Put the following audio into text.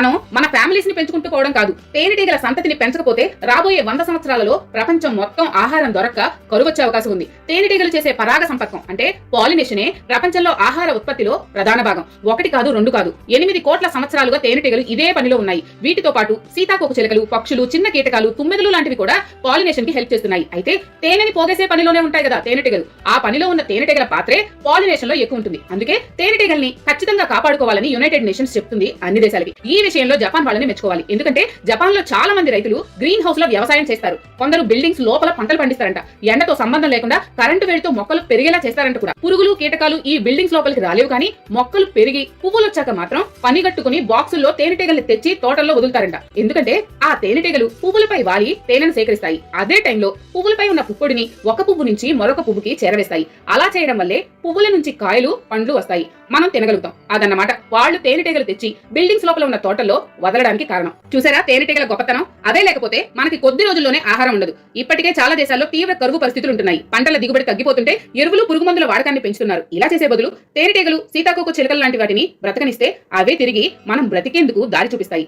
మనం మన ఫ్యామిలీస్ని పెంచుకుంటూ పోవడం కాదు. తేనెటీగల సంతతిని పెంచకపోతే రాబోయే వంద సంవత్సరాలలో ప్రపంచం మొత్తం ఆహారం దొరక్క కరువొచ్చే అవకాశం ఉంది. తేనెటీగలు చేసే పరాగ సంపర్కం అంటే పాలినేషనే ప్రపంచంలో ఆహార ఉత్పత్తిలో ప్రధాన భాగం. ఒకటి కాదు రెండు కాదు. ఎనిమిది కోట్ల సంవత్సరాలుగా తేనెటీగలు ఇదే పనిలో ఉన్నాయి. వీటితో పాటు సీతాకోక చిలకలు పక్షులు చిన్న కీటకాలు తుమ్మెదలు లాంటివి కూడా పాలినేషన్కి హెల్ప్ చేస్తున్నాయి. అయితే తేనెని పోగేసే పనిలోనే ఉంటాయి కదా తేనెటీగలు. ఆ పనిలో ఉన్న తేనెటీగల పాత్రే పాలినేషన్లో ఎక్కువ ఉంటుంది. అందుకే తేనెటీగల్ని ఖచ్చితంగా కాపాడుకోవాలని యునైటెడ్ నేషన్స్ చెప్తుంది అన్ని దేశాలకి. ఈ విషయంలో జపాన్ వాళ్ళని మెచ్చుకోవాలి. ఎందుకంటే జపాన్లో చాలా మంది రైతులు గ్రీన్ హౌస్లో వ్యవసాయం చేస్తారు. కొందరు బిల్డింగ్స్ లోపల పంటలు పండిస్తారంట. ఎండతో సంబంధం లేకుండా కరెంటు వేడితో మొక్కలు పెరిగేలా చేస్తారంట కూడా. పురుగులు కీటకాలు ఈ బిల్డింగ్స్ లోపలికి రాలేవు కానీ మొక్కలు పెరిగి పువ్వులు వచ్చాక మాత్రం పనిగట్టుకుని బాక్సుల్లో తేనెటీగల్ని తెచ్చి తోటల్లో వదులుతారంట. ఎందుకంటే ఆ తేనెటీగలు పువ్వులపై వాలి తేనెను సేకరిస్తాయి. అదే టైంలో పువ్వులపై ఉన్న పుప్పొడిని ఒక పువ్వు నుంచి మరొక పువ్వుకి చేరవేస్తాయి. అలా చేయడం వల్లే పువ్వుల నుంచి కాయలు పండ్లు వస్తాయి. మనం తినగలుగుతాం. అదన్నమాట. వాళ్ళు తేనెటీగలు తెచ్చి బిల్డింగ్స్ లోపల ఉన్న తోటల్లో వదలడానికి కారణం. చూసారా? తేనెటీగల గొప్పతనం? అదే లేకపోతే మనకి కొద్ది రోజుల్లోనే ఆహారం ఉండదు. ఇప్పటికే చాలా దేశాల్లో తీవ్ర కరువు పరిస్థితులు ఉంటున్నాయి. పంటల దిగుబడి తగ్గిపోతుంటే ఎరువులు పురుగు మందుల వాడకాన్ని పెంచుతున్నారు. ఇలా చేసే బదులు తేనెటీగలు సీతాకోక చిలుకలు లాంటి వాటిని బ్రతకనిస్తే అవే తిరిగి మనం బ్రతికేందుకు దారి చూపిస్తాయి.